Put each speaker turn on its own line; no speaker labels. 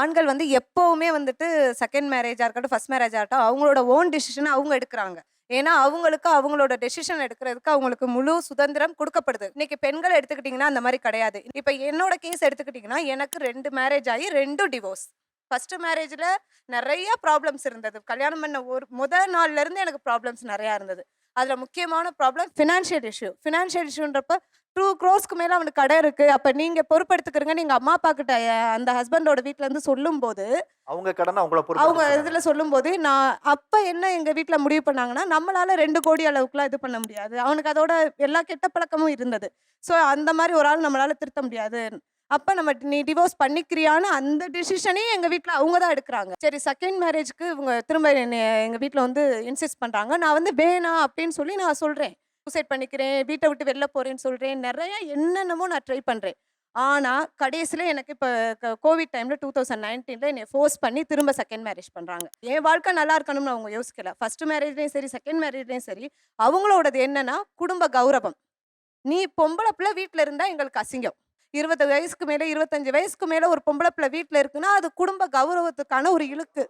ஆண்கள் வந்து எப்போவுமே வந்துட்டு செகண்ட் மேரேஜாக இருக்கட்டும் ஃபர்ஸ்ட் மேரேஜாக இருக்கட்டும் அவங்களோட ஓன் டெசிஷனை அவங்க எடுக்கிறாங்க. ஏன்னா அவங்களுக்கு அவங்களோட டெசிஷன் எடுக்கிறதுக்கு அவங்களுக்கு முழு சுதந்திரம் கொடுக்கப்படுது. இன்னைக்கு பெண்கள் எடுத்துக்கிட்டிங்கன்னா அந்த மாதிரி கிடையாது. இப்போ என்னோட கேஸ் எடுத்துக்கிட்டிங்கன்னா எனக்கு ரெண்டு மேரேஜ் ஆகி ரெண்டும் டிவோர்ஸ் ஃபஸ்ட்டு மேரேஜில் நிறைய ப்ராப்ளம்ஸ் இருந்தது. கல்யாணம் பண்ண ஒரு முதல் நாள்லேருந்து எனக்கு ப்ராப்ளம்ஸ் நிறையா இருந்தது. அதில் முக்கியமான ப்ராப்ளம் ஃபினான்ஷியல் இஷ்யூ ஃபினான்ஷியல் இஷ்யூன்றப்ப டூ க்ரோஸ்க்கு மேலே அவனுக்கு கடை இருக்குது அப்போ நீங்கள் பொறுப்பெடுத்துக்கிறீங்க நீங்கள் அம்மா அப்பா கிட்ட அந்த ஹஸ்பண்டோட வீட்டிலேருந்து சொல்லும்போது
அவங்க கடனை அவங்கள
அவங்க
பொறுப்பு
இதில் சொல்லும்போது நான் அப்போ என்ன எங்கள் வீட்டில் முடிவு பண்ணாங்கன்னா நம்மளால ரெண்டு கோடி அளவுக்குலாம் இது பண்ண முடியாது. அவனுக்கு அதோட எல்லா கெட்ட பழக்கமும் இருந்தது. ஸோ அந்த மாதிரி ஒரு ஆள் நம்மளால திருத்த முடியாது. அப்போ நம்ம நீ டிவோர்ஸ் பண்ணிக்கிறியான்னு அந்த டிசிஷனையும் எங்கள் வீட்டில் அவங்க தான் எடுக்கிறாங்க. சரி செகண்ட் மேரேஜ்க்கு இவங்க திரும்ப எங்கள் வீட்டில் வந்து இன்சிஸ்ட் பண்ணுறாங்க நான் வந்து வேணாம் அப்படின்னு சொல்லி நான் சொல்கிறேன் சூசைட் பண்ணிக்கிறேன் வீட்டை விட்டு வெளில போகிறேன்னு சொல்கிறேன் நிறைய என்னென்னமோ நான் ட்ரை பண்ணுறேன் ஆனால் கடைசியில் எனக்கு இப்போ கோவிட் டைமில் டூ தௌசண்ட் நைன்டீனில் என்னை ஃபோர்ஸ் பண்ணி திரும்ப செகண்ட் மேரேஜ் பண்ணுறாங்க என் வாழ்க்கை நல்லா இருக்கணும்னு அவங்க யோசிக்கல. ஃபர்ஸ்ட் மேரேஜ்லேயும் சரி செகண்ட் மேரேஜ்லேயும் சரி அவங்களோடது என்னன்னா குடும்ப கௌரவம். நீ பொம்பளை பிள்ளை வீட்டில் இருந்தால் எங்களுக்கு அசிங்கம். இருபது வயசுக்கு மேலே இருபத்தஞ்சு வயசுக்கு மேலே ஒரு பொம்பளை பிள்ளை வீட்டில் இருக்குன்னா அது குடும்ப கௌரவத்துக்கான ஒரு இழுக்கு.